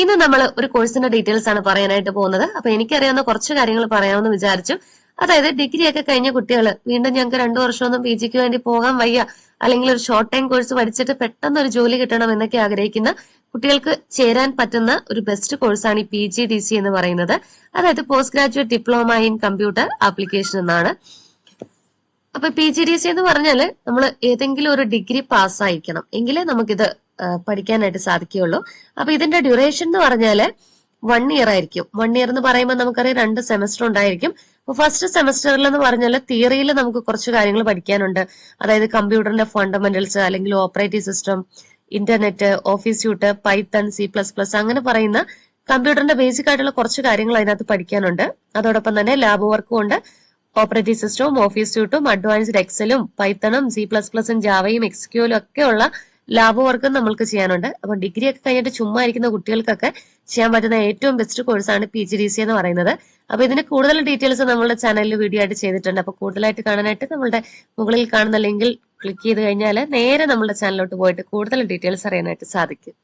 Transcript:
ഇന്ന് നമ്മൾ ഒരു കോഴ്സിന്റെ ഡീറ്റെയിൽസ് ആണ് പറയാനായിട്ട് പോകുന്നത്. അപ്പൊ എനിക്കറിയാവുന്ന കുറച്ച് കാര്യങ്ങൾ പറയാമെന്ന് വിചാരിച്ചു. അതായത് ഡിഗ്രി ഒക്കെ കഴിഞ്ഞ കുട്ടികൾ വീണ്ടും ഞങ്ങൾക്ക് രണ്ടു വർഷമൊന്നും പി ജിക്ക് വേണ്ടി പോകാൻ വയ്യ. അല്ലെങ്കിൽ ഒരു ഷോർട്ട് ടൈം കോഴ്സ് പഠിച്ചിട്ട് പെട്ടെന്ന് ഒരു ജോലി കിട്ടണം എന്നൊക്കെ ആഗ്രഹിക്കുന്ന കുട്ടികൾക്ക് ചേരാൻ പറ്റുന്ന ഒരു ബെസ്റ്റ് കോഴ്സാണ് ഈ പി ജി ഡി സി എന്ന് പറയുന്നത്. അതായത് post graduate diploma in computer application എന്നാണ്. അപ്പൊ പി ജി ഡി സി എന്ന് പറഞ്ഞാൽ നമ്മൾ ഏതെങ്കിലും ഒരു ഡിഗ്രി പാസ് പാസ്സായിരിക്കണം എങ്കിലേ നമുക്കിത് പഠിക്കാനായിട്ട് സാധിക്കുകയുള്ളൂ. അപ്പൊ ഇതിന്റെ ഡ്യൂറേഷൻ എന്ന് പറഞ്ഞാൽ വൺ ഇയർ ആയിരിക്കും. വൺ ഇയർ എന്ന് പറയുമ്പോൾ നമുക്കറിയാം രണ്ട് സെമസ്റ്റർ ഉണ്ടായിരിക്കും. അപ്പൊ ഫസ്റ്റ് സെമസ്റ്ററിൽ എന്ന് പറഞ്ഞാൽ തിയറിയിൽ നമുക്ക് കുറച്ച് കാര്യങ്ങൾ പഠിക്കാനുണ്ട്. അതായത് കമ്പ്യൂട്ടറിന്റെ ഫണ്ടമെന്റൽസ് അല്ലെങ്കിൽ operating system internet office suite Python C plus plus അങ്ങനെ പറയുന്ന കമ്പ്യൂട്ടറിന്റെ ബേസിക് ആയിട്ടുള്ള കുറച്ച് കാര്യങ്ങൾ അതിനകത്ത് പഠിക്കാനുണ്ട്. അതോടൊപ്പം തന്നെ ലാബ് വർക്കും ഉണ്ട്. ഓപ്പറേറ്റിംഗ് സിസ്റ്റവും ഓഫീസ് സ്യൂട്ടും അഡ്വാൻസ്ഡ് എക്സലും പൈത്തണും സി പ്ലസ് പ്ലസും ജാവയും ഒക്കെ ഉള്ള ലാബ് നമ്മൾക്ക് ചെയ്യാനുണ്ട്. അപ്പൊ ഡിഗ്രി ഒക്കെ കഴിഞ്ഞിട്ട് ചുമ്മാ ഇരിക്കുന്ന കുട്ടികൾക്കൊക്കെ ചെയ്യാൻ പറ്റുന്ന ഏറ്റവും ബെസ്റ്റ് കോഴ്സാണ് പി ജി ഡി സി എന്ന് പറയുന്നത്. അപ്പൊ ഇതിന് കൂടുതൽ ഡീറ്റെയിൽസ് നമ്മുടെ ചാനലിൽ വീഡിയോ ആയിട്ട് ചെയ്തിട്ടുണ്ട്. അപ്പൊ കൂടുതലായിട്ട് കാണാനായിട്ട് നമ്മുടെ മുകളിൽ കാണുന്ന ലിങ്കിൽ ക്ലിക്ക് ചെയ്ത് കഴിഞ്ഞാൽ നേരെ നമ്മുടെ ചാനലിലോട്ട് പോയിട്ട് കൂടുതൽ ഡീറ്റെയിൽസ് അറിയാനായിട്ട് സാധിക്കും.